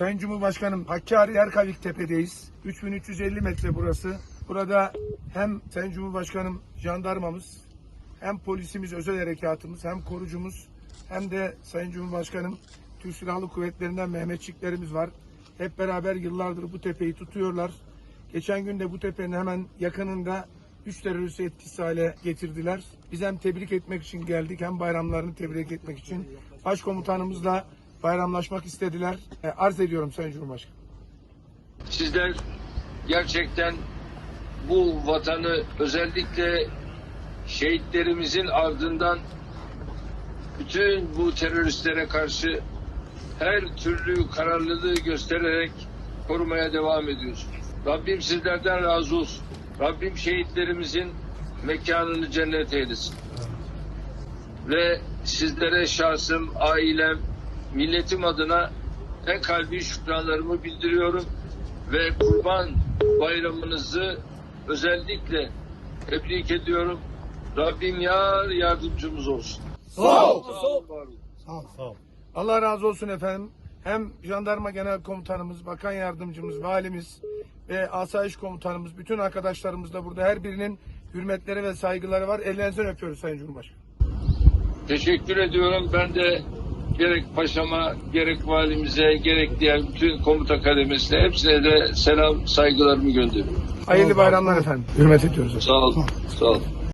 Sayın Cumhurbaşkanım Hakkari Yerkavik Tepe'deyiz. 3350 metre burası. Burada hem Sayın Cumhurbaşkanım jandarmamız, hem polisimiz, özel harekatımız, hem korucumuz, hem de Sayın Cumhurbaşkanım Türk Silahlı Kuvvetlerinden Mehmetçiklerimiz var. Hep beraber yıllardır bu tepeyi tutuyorlar. Geçen gün de bu tepenin hemen yakınında üç teröristi etkisiz hale getirdiler. Biz hem tebrik etmek için geldik hem bayramlarını tebrik etmek için. Başkomutanımızla bayramlaşmak istediler. E, arz ediyorum Sayın Cumhurbaşkanım. Sizler gerçekten bu vatanı özellikle şehitlerimizin ardından bütün bu teröristlere karşı her türlü kararlılığı göstererek korumaya devam ediyorsunuz. Rabbim sizlerden razı olsun. Rabbim şehitlerimizin mekanını cennet eylesin. Ve sizlere şahsım, ailem, milletim adına en kalbi şükranlarımı bildiriyorum ve kurban bayramınızı özellikle tebrik ediyorum. Rabbim yar yardımcımız olsun. Sağ ol. Sağ olun, var olun. Allah razı olsun efendim. Hem jandarma genel komutanımız, bakan yardımcımız, valimiz ve asayiş komutanımız, bütün arkadaşlarımız da burada her birinin hürmetleri ve saygıları var. Ellerinizden öpüyoruz Sayın Cumhurbaşkanım. Teşekkür ediyorum. Ben de gerek paşama, gerek valimize, gerek diğer bütün komuta kademesine hepsine de selam, saygılarımı gönderiyorum. Hayırlı bayramlar efendim. Hürmet ediyoruz. Sağ olun. Sağ olun.